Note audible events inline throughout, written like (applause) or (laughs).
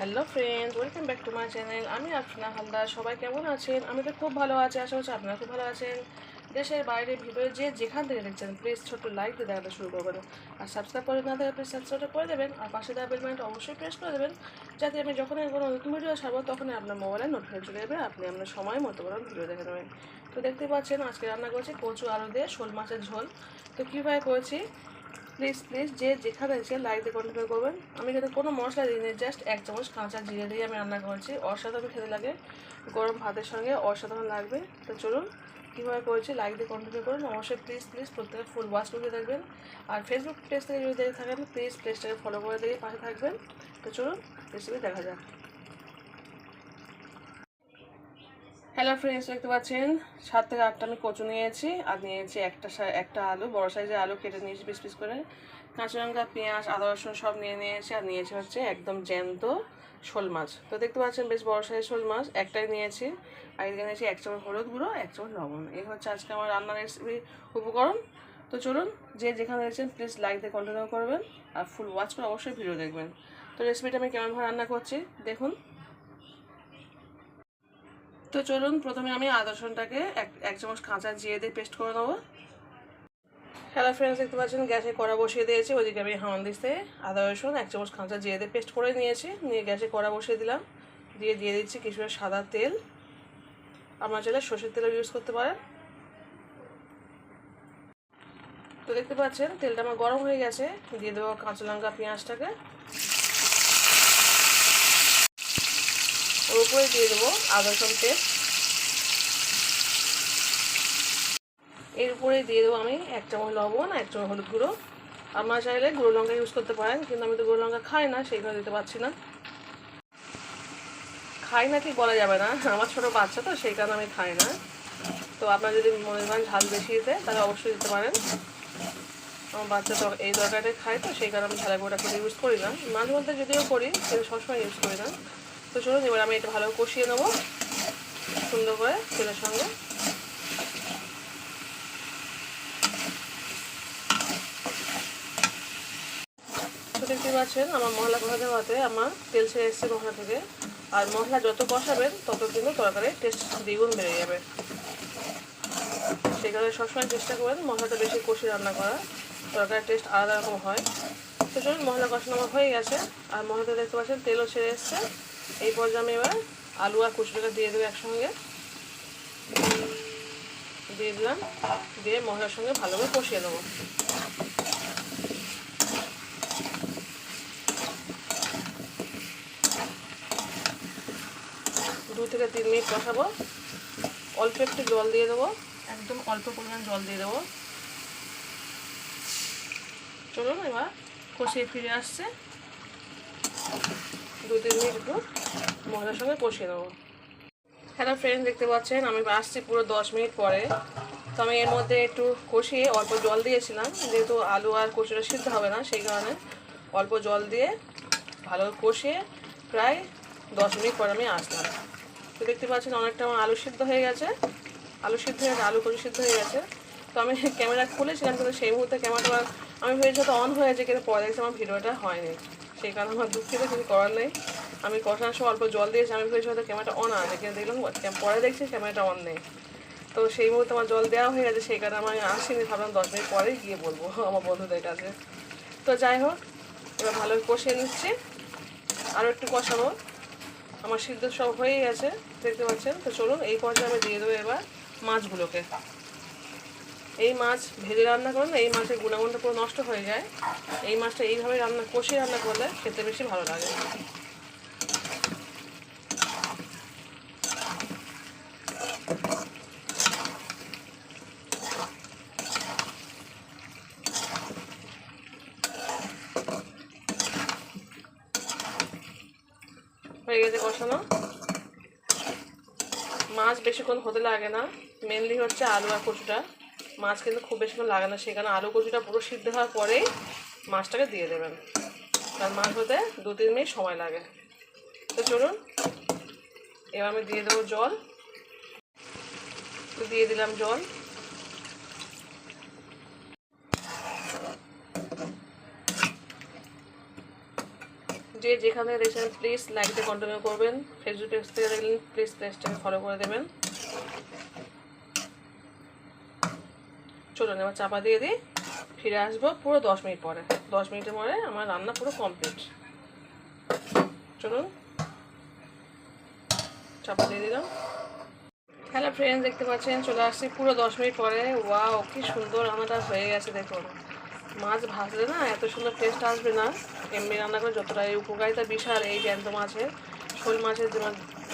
Hello friend welcome back to my channel আমি আফরিনা হালদার সবাই কেমন আছেন? আমি তো খুব ভালো আছি, আশা করছি আপনারা খুব ভালো আছেন। দেশের বাইরে ভিডিও যে যেখান থেকে দেখছেন প্লিজ ছোট্ট লাইক দিয়ে দেখাতে শুরু করবেন আর সাবস্ক্রাইব করে না দেখে প্লিজ সাবস্ক্রাইব করে দেবেন। আর পাশে দেওয়া বেল বাটনটা অবশ্যই প্রেস করে দেবেন, যাতে আমি যখনই কোনো নতুন ভিডিও ছাড়বো তখনই আপনার মোবাইলে নোটিফিকেশন যাবে আপনি আপনার সময় মতো করে ভিডিও দেখে নেবেন। তো দেখতে পাচ্ছেন, আজকে রান্না করেছি কচু আলু দিয়ে শোল মাছের ঝোল। তো কীভাবে করেছি? প্লিজ প্লিজ যে যেখানে আছে লাইক দিয়ে কন্টিনিউ করবেন। আমি কিন্তু কোনো মশলা দিইনি জাস্ট এক চামচ কাঁচা জিরে দিয়ে আমি রান্না করেছি। অসাধারণ খেতে লাগে। গরম ভাতের সঙ্গে অসাধারণ লাগবে। তো চলুন, কীভাবে করেছি লাইক দিয়ে কন্টিনিউ করুন। অবশ্যই প্লিজ প্লিজ প্রত্যেকে ফুল ওয়াচ করে দেখবেন। আর ফেসবুক পেজ থেকে যদি দেখে থাকেন প্লিজ পেজটাকে ফলো করে দিয়ে পাশে থাকবেন। তো চলুন রেসিপি দেখা যাক। হ্যালো ফ্রেন্ডস দেখতে পাচ্ছেন? সাত থেকে আটটা আমি কচু নিয়েছি, আর নিয়েছি একটা একটা আলু, বড় সাইজের আলু, কেটে নিয়েছি পিস পিস করে। কাঁচা লঙ্কা পেঁয়াজ, আদা, রসুন সব নিয়ে নিয়েছি, আর নিয়েছি হচ্ছে একদম জ্যান্ত শোল মাছ। তো দেখতে পাচ্ছেন বেশ বড় সাইজের শোল মাছ, একটাই নিয়েছি। আর এদিকে নিয়েছি এক চামচ হলুদ গুঁড়ো, এক চামচ লবণ। এই হচ্ছে আজকে আমার রান্নার রেসিপি উপকরণ। তো চলুন, যে যেখানে রয়েছেন প্লিজ লাইক দিয়ে কন্টিনিউ করবেন, আর ফুল ওয়াচ করে অবশ্যই ভিডিও দেখবেন। তো রেসিপিটা আমি কেমনভাবে রান্না করছি, দেখুন। তো চলুন, প্রথমে আমি আদা রসুনটাকে এক এক চামচ কাঁচা জিরে দিয়ে পেস্ট করে নেব। হ্যালো ফ্রেন্ডস দেখতে পাচ্ছেন, গ্যাসে কড়া বসিয়ে দিয়েছি। ওইদিকে আমি হামান দিতে আদা রসুন এক চামচ কাঁচা জিরে দিয়ে পেস্ট করে নিয়েছি। নিয়ে গ্যাসে কড়া বসিয়ে দিলাম। দিয়ে দিয়ে দিচ্ছি কিছুটা সাদা তেল। আপনার চাইলে সর্ষের তেলও ইউজ করতে পারেন। তো দেখতে পাচ্ছেন, তেলটা আমার গরম হয়ে গেছে। দিয়ে দেবো কাঁচা লঙ্কা, পেঁয়াজটাকে। ওর উপরে দিয়ে দেবো আদা রসুন পেস্ট। এর উপরে দিয়ে দেবো আমি এক চামচ লবণ, এক চামচ হলুদ গুঁড়ো। আপনারা চাইলে গুঁড়ো লঙ্কা ইউজ করতে পারেন, কিন্তু আমি তো গুঁড়ো লঙ্কা খাই না সেই দিতে পারছি না। খাই না কি বলা যাবে না, আমার ছোটো বাচ্চা তো, সেই কারণে আমি খাই না। তো আপনারা যদি মনে করেন ঝাল বেশি দিতে, তাহলে অবশ্যই দিতে পারেন। আমার বাচ্চা তো এই তরকারিটা খায়, তো সেই কারণে আমি ঝালের গুঁড়োটা করে ইউজ করি না। মাঝে মধ্যে যদিও করি, কিন্তু সবসময় ইউজ করি না। তো চলুন, এবার আমি এটা ভালো কষিয়ে নেব। সুন্দর করে তেলের সঙ্গে। দেখতে পাচ্ছেন, আমার মশলা কষাতে কষাতে আমার তেল ছেড়ে এসছে মশলা থেকে। আর মশলা যত কষাবেন, তত কিন্তু তরকারির টেস্ট দ্বিগুণ বেড়ে যাবে। সেই কারণে সবসময় চেষ্টা করবেন মশলাটা বেশি কষিয়ে রান্না করা তরকারির টেস্ট আলাদা রকম হয়। তো চলুন মশলা কষানো আমার হয়ে গেছে। আর মশলাটা দেখতে পাচ্ছেন, তেলও ছেড়ে এসছে। এই পর্যায়ে আমি এবার আলু আর কুচুটাকে দিয়ে দেবো একসঙ্গে। দিয়ে দিলাম দিয়ে মশলার সঙ্গে ভালোভাবে কষিয়ে দেবো। দু থেকে তিন মিনিট কষাবো। অল্প একটু জল দিয়ে দেবো। একদম অল্প পরিমাণ জল দিয়ে দেবো। চলুন এবার কষিয়ে ফিরে আসছে। দু তিন মিনিট একটু সঙ্গে কষিয়ে নেব। হ্যালো ফ্রেন্ড দেখতে পাচ্ছেন, আমি আসছি পুরো দশ মিনিট পরে। তো আমি এর মধ্যে একটু কষিয়ে অল্প জল দিয়েছিলাম, যেহেতু আলু আর কচুটা সিদ্ধ হবে না, সেই কারণে অল্প জল দিয়ে ভালো কষিয়ে প্রায় দশ মিনিট পরে আমি আসলাম। তো দেখতে পাচ্ছেন, অনেকটা আমার আলু সিদ্ধ হয়ে গেছে। আলু সিদ্ধ হয়ে গেছে, আলু কচু সিদ্ধ হয়ে গেছে। তো আমি (laughs) ক্যামেরা খুলেছিলাম, কিন্তু সেই মুহূর্তে ক্যামেরাটা আমি ভেবেছি হয়তো অন হয়েছে কিন্তু পরে দেখছি আমার ভিডিওটা হয়নি। সেই কারণে আমার দুঃখিত, কিছু করার নেই। আমি কষানোর সময় অল্প জল দিয়েছি, আমি ভেবেছি হয়তো ক্যামেরাটা অন আছে, কিন্তু দেখলাম পরে দেখছি ক্যামেরাটা অন নেই। তো সেই মুহূর্তে আমার জল দেওয়া হয়ে গেছে, সেই কারণে আমি আসিনি, ভাবলাম দশ মিনিট পরেই গিয়ে বলব (laughs) আমার বন্ধুদের কাছে। তো যাই হোক, এবার ভালো কষিয়ে নিচ্ছি। আরও একটু কষাবো। আমার সিদ্ধ সব হয়ে গেছে, দেখতে পাচ্ছেন? তো চলুন, এই পর্যায়ে আমি দিয়ে দেবো এবার মাছগুলোকে। এই মাছ ভেজে রান্না করলে এই মাছের গুণাগুণটা পুরো নষ্ট হয়ে যায়। এই মাছটা এইভাবে রান্না কষিয়ে রান্না করলে খেতে বেশি ভালো লাগে। হয়ে গেছে কষানো। মাছ বেশিক্ষণ হতে লাগে না। মেনলি হচ্ছে আলু আর কচুটা। মাছ কিন্তু খুব বেশিক্ষণ লাগে না সেখানে আলু কচুটা পুরো সিদ্ধ হওয়ার পরেই মাছটাকে দিয়ে দেবেন। কারণ মাছ হতে দু তিন মিনিট সময় লাগে। তো চলুন, এবার আমি দিয়ে দেবো জল। তো দিয়ে দিলাম জল। যে যেখানে দেখছেন প্লিজ লাইকটা কন্টিনিউ করবেন। ফেসবুক পেজ থেকে দেখলেন প্লিজ পেজটাকে ফলো করে দেবেন। চলুন এবার চাপা দিয়ে দিই। ফিরে আসব পুরো দশ মিনিট পরে। দশ মিনিটের পরে আমার রান্না পুরো কমপ্লিট চলুন। চাপা দিয়ে দিলাম। হ্যালো ফ্রেন্ডস দেখতে পাচ্ছেন? চলে আসছি পুরো দশ মিনিট পরে। ওয়াও কি সুন্দর রান্নাটা হয়ে গেছে, দেখুন। মাছ ভাজলে না এত সুন্দর টেস্ট আসবে না। এমনি রান্না করে যতটা এই উপকারিতা বিশাল এই জ্যান্ত মাছের, শোল মাছের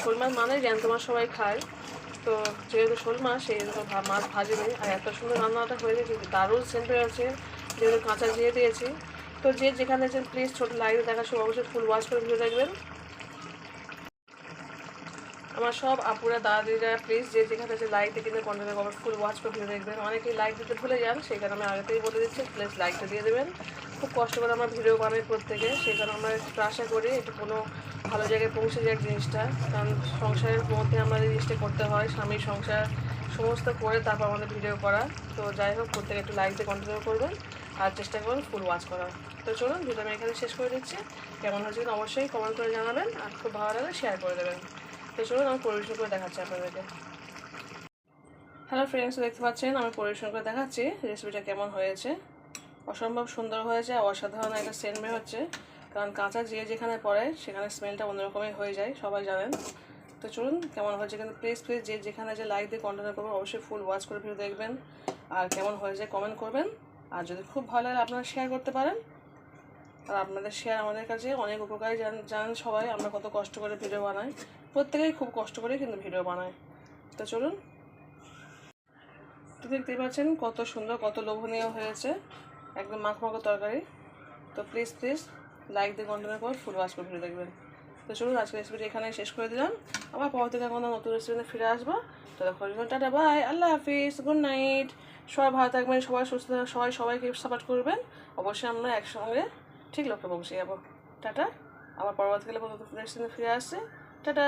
শোল মাছ মানে জ্যান্ত মাছ সবাই খায়। তো যেহেতু শোল মাছ সেই জন্য মাছ ভাজিনি আর এত সুন্দর রান্নাটা হয়ে গেছে দারুণ সেন্ট আছে যেহেতু কাঁচা দিয়ে দিয়েছি। তো যে যেখানে আছেন প্লিজ ছোটো লাইভে দেখার সময় অবশ্যই ফুল ওয়াশ করে ভিডিও দেখবেন আমার সব আপুরা, দাদিরা প্লিজ যে যেখানে আছে লাইক দিয়ে কিন্তু কন্টেন্ট কভার ফুল ওয়াচ করে ভিডিও দেখবেন অনেকেই লাইক দিতে ভুলে যান, সেই কারণে আমি আগেতেই বলে দিচ্ছি প্লিজ লাইকটা দিয়ে দেবেন। খুব কষ্ট করে আমার ভিডিও বানাই প্রত্যেকে, সেই কারণে আমরা একটু আশা করি একটু কোনো ভালো জায়গায় পৌঁছে যাক জিনিসটা। কারণ সংসারের মধ্যে আমাদের জিনিসটা করতে হয়, স্বামী, সংসার সমস্ত করে তারপর আমাদের ভিডিও করা। তো যাই হোক, প্রত্যেকে একটু লাইক দিয়ে কন্টিনিউ করবেন আর চেষ্টা করবেন ফুল ওয়াচ করার। তো চলুন ভিডিও আমি এখানে শেষ করে দিচ্ছি। কেমন হয়েছে অবশ্যই কমেন্ট করে জানাবেন আর খুব ভালো লাগলে শেয়ার করে দেবেন। তো চলুন, আমি পরিবেশন করে দেখাচ্ছি আপনাদেরকে। হ্যালো ফ্রেন্ডস দেখতে পাচ্ছেন, আমি পরিবেশন করে দেখাচ্ছি রেসিপিটা কেমন হয়েছে। অসম্ভব সুন্দর হয়েছে, অসাধারণ একটা সেন্ট হচ্ছে। কারণ কাঁচা যে যেখানে পড়ে, সেখানে স্মেলটা অন্যরকমই হয়ে যায়, সবাই জানেন। তো চলুন কেমন হয়েছে কিন্তু প্লিজ প্লিজ যে যেখানে যে লাইক দিয়ে কন্টিনিউ করবেন অবশ্যই ফুল ওয়াচ করে ভিডিও দেখবেন। আর কেমন হয়েছে কমেন্ট করবেন। আর যদি খুব ভালো লাগে, আপনারা শেয়ার করতে পারেন। আর আপনাদের শেয়ার আমাদের কাছে অনেক উপকারী জান, জানেন সবাই, আমরা কত কষ্ট করে ভিডিও বানাই। প্রত্যেকেই খুব কষ্ট করে কিন্তু ভিডিও বানায়। তো চলুন। তো দেখতেই পাচ্ছেন কত সুন্দর, কত লোভনীয় হয়েছে। একদম মাখ মাখো তরকারি। তো প্লিজ প্লিজ লাইক দিয়ে কন্টিনিউ করে ফুল ওয়াশ করে ফিরে দেখবেন। তো চলুন আজকে রেসিপিটি এখানে শেষ করে দিলাম। আবার পর থেকে কোনো নতুন রেসিপিতে ফিরে আসব। তো দেখো টাটা বাই আল্লাহ হাফিজ গুড নাইট সবাই ভালো থাকবেন, সবাই সুস্থ থাকবেন, সবাই, সবাইকে সাপোর্ট করবেন। অবশ্যই আমরা একসঙ্গে ঠিক লক্ষ্যে পৌঁছে যাব। টাটা। আবার পরবর্তীকালে নতুন রেসিপিতে ফিরে আসছে। টাটা।